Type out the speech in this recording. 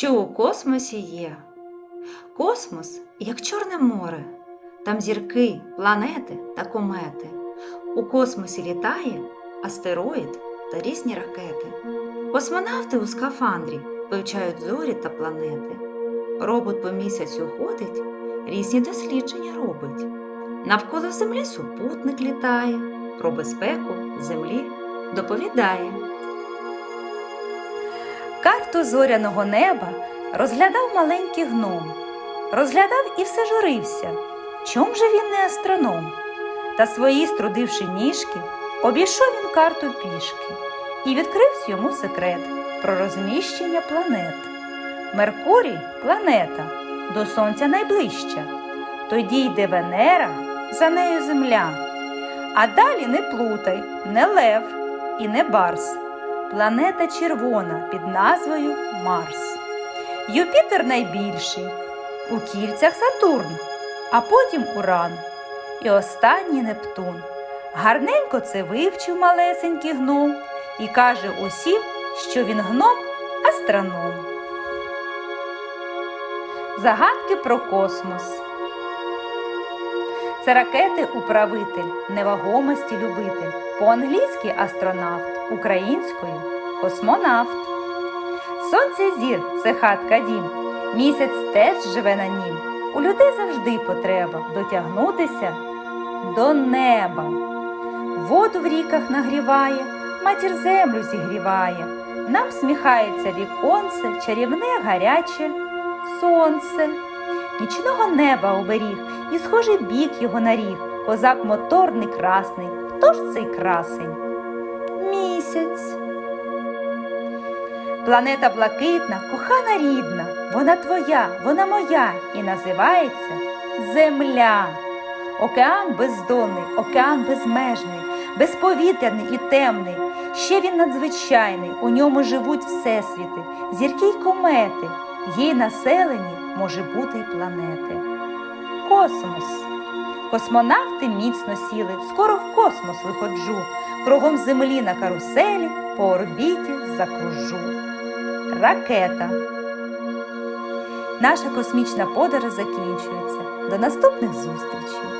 що у космосі є. Космос як Чорне море, там зірки, планети та комети. У космосі літає астероїд та різні ракети. Космонавти у скафандрі вивчають зорі та планети. Робот по місяцю ходить, різні дослідження робить. Навколо землі супутник літає, про безпеку землі доповідає. Карту зоряного неба розглядав маленький гном. Розглядав і все журився. Чом же він не астроном? Та свої струдивши ніжки, обійшов він карту пішки і відкрився йому секрет про розміщення планет. Меркурій планета до Сонця найближча. Тоді йде Венера, за нею Земля. А далі не плутай, не лев і не барс. Планета червона під назвою Марс. Юпітер найбільший, у кільцях Сатурн, а потім Уран. І останній Нептун. Гарненько це вивчив малесенький гном і каже усім, що він гном астроном. Загадки про космос. Це ракети управитель, невагомості любитель, по-англійськи астронавт, українською космонавт. Сонце зір це хатка дім, місяць теж живе на нім. У людей завжди потреба дотягнутися до неба. Воду в ріках нагріває, матір землю зігріває. Нам сміхається віконце, чарівне гаряче сонце. Нічного неба оберіг, і схожий бік його на ріг. Козак моторний красний. Хто ж цей красень? Місяць. Планета блакитна, кохана рідна, вона твоя, вона моя і називається Земля. Океан бездонний, океан безмежний, безповітряний і темний. Ще він надзвичайний, у ньому живуть всесвіти, зірки й комети, її населені може бути й планети. Космос. Космонавти міцно сіли, скоро в космос виходжу, кругом землі на каруселі по орбіті закружу. Ракета. Наша космічна подорож закінчується. До наступних зустрічей!